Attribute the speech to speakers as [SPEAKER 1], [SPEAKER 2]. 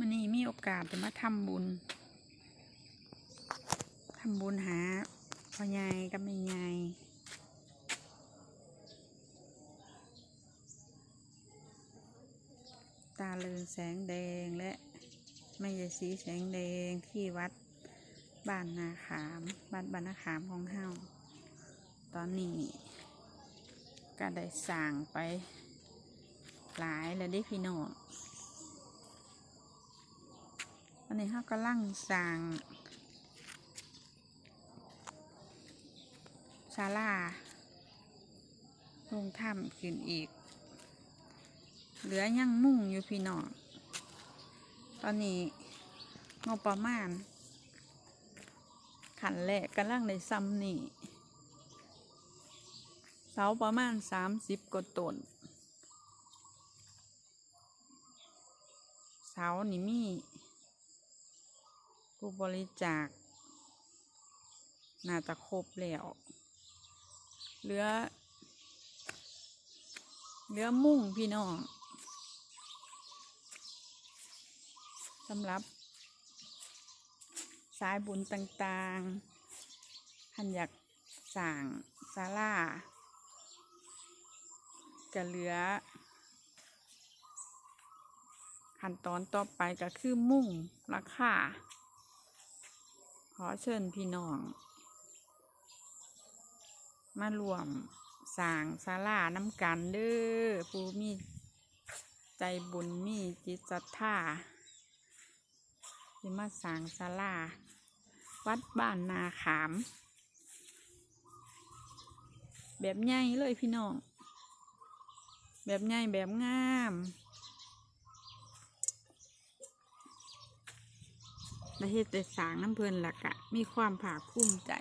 [SPEAKER 1] มันนี้มีโอกาสจะมาทำบุญทำบุญหาพ่อใหญ่กับแม่ใหญ่ตาเลือนแสงแดงและแม่ยายสีแสงแดงที่วัดบ้านนาขามวัดบ้านนาขามของเฮาตอนนี้ก็ได้สั่งไปหลายแล้วได้พี่น้อง นนี้เขากำลังสั่งศาลาลงถ้ำขึ้นอีก เหลือยังมุ่งอยู่พี่น้อง ตอนนี้งบประมาณ ขันแรกกำลังในซ้ำนี่เสาประมาณสามสิบกว่าต้นเสานี่มี ผู้บริจาคน่าจะครบแล้วเหลือเหลือมุ่งพี่น้องสำหรับ สายบุญต่างๆท่านอยากสั่งศาลาจะเหลือ ขั้นตอนต่อไปก็คือมุ่งราคา ขอเชิญพี่น้อง มารวมสร้างศาลาน้ำกันเด้อผู้มีใจบุญมีจิตศรัทธาที่มาสร้างศาลาวัดบ้านนาขาม แบบใหญ่เลยพี่น้อง แบบใหญ่แบบงาม และเฮ็ดแต่สร้างน้ำเพลินหลักอะมีความภาคภูมิใจ